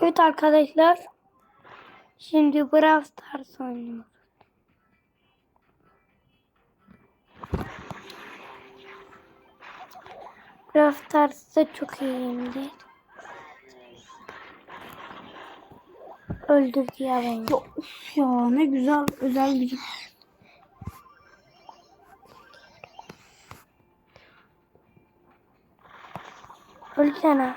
Evet arkadaşlar. Şimdi Brawl Stars oynuyoruz. Brawl Stars'ta çok iyiyimdir. Öldürdü ya beni. Ya, ya ne güzel özel gücüm. Ölsene.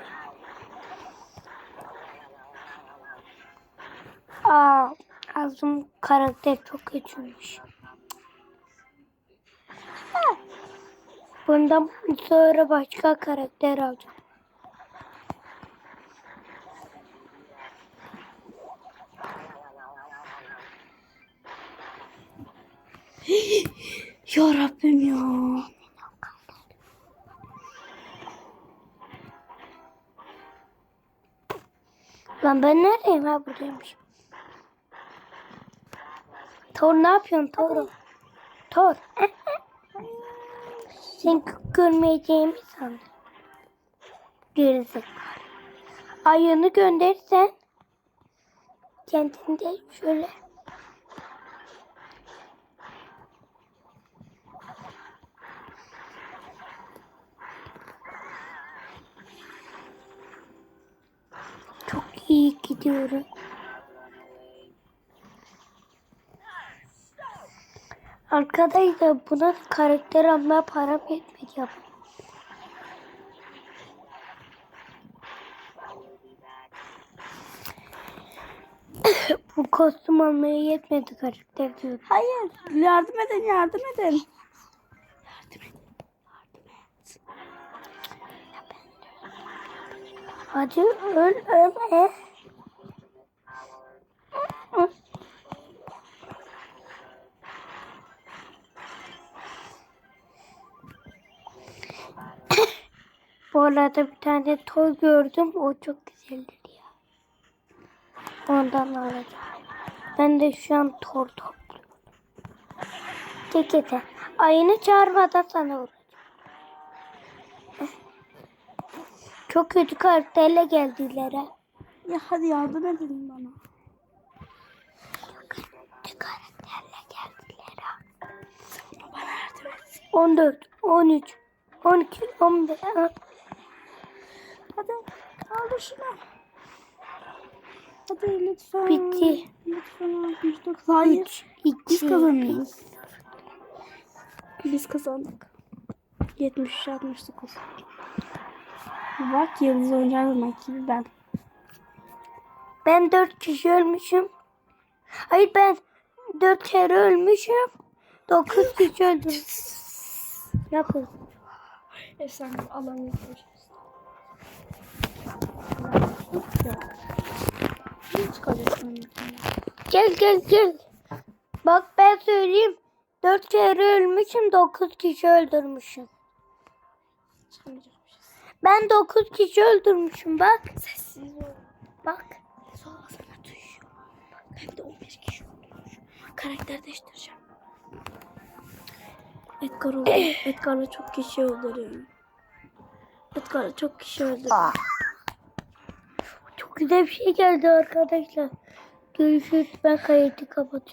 Aa, Azım karakter çok kötüymüş. Bundan sonra başka karakter alacağım. Ya Rabbim ya. Lan ben neredeyim ha buradaymışım. Thor ne yapıyorsun Thor? Thor. Sen görmeyeceğimi sandın. Gerizekalı. Ayını gönderirsen kendinde şöyle çok iyi gidiyorum. Arkadaşlar buna karakter almaya param yetmedi ya. Bu kostüm almaya yetmedi karakter diyorum. Hayır yardım edin yardım edin. Hadi öl öl. Bu arada bir tane toy gördüm. O çok güzeldi ya. Ondan alacağım. Ben de şu an tor topluyorum. Tekete. Ayını çağırmadan sana vuracağım. Çok kötü karakterle geldiler ha. Ya hadi yardım edin bana. Kötü karakterle geldiler ha. Bana yardım et. 14, 13, 12, 15. ha. Hadi kaldır şunu. Hadi lütfen. Bitti. Lütfen 69. Hayır. 3, Biz 2, kazanıyoruz. Biz kazandık. 73 69. Bak yıldız oyuncağı gibi ben. Ben 4 kişi ölmüşüm. Hayır ben 4 kere ölmüşüm. 9 kişi öldüm. Yapın. Efsane. Hiç kalıyorsun. Gel gel gel. Bak ben söyleyeyim. 4 kere ölmüşüm. 9 kişi öldürmüşüm. Çıkamayacakmışız. Ben 9 kişi öldürmüşüm bak. Sessiz ol. Bak. Sonra sana duyuyor. Ben de 11 kişi öldürmüşüm. Karakter değiştireceğim. Edgar olur. Edgar'la çok kişi öldürüyorum. Edgar'la çok kişi öldürüyorum. Çok güzel bir şey geldi arkadaşlar. Görüşürüz. Ben kayıtı kapatıyorum.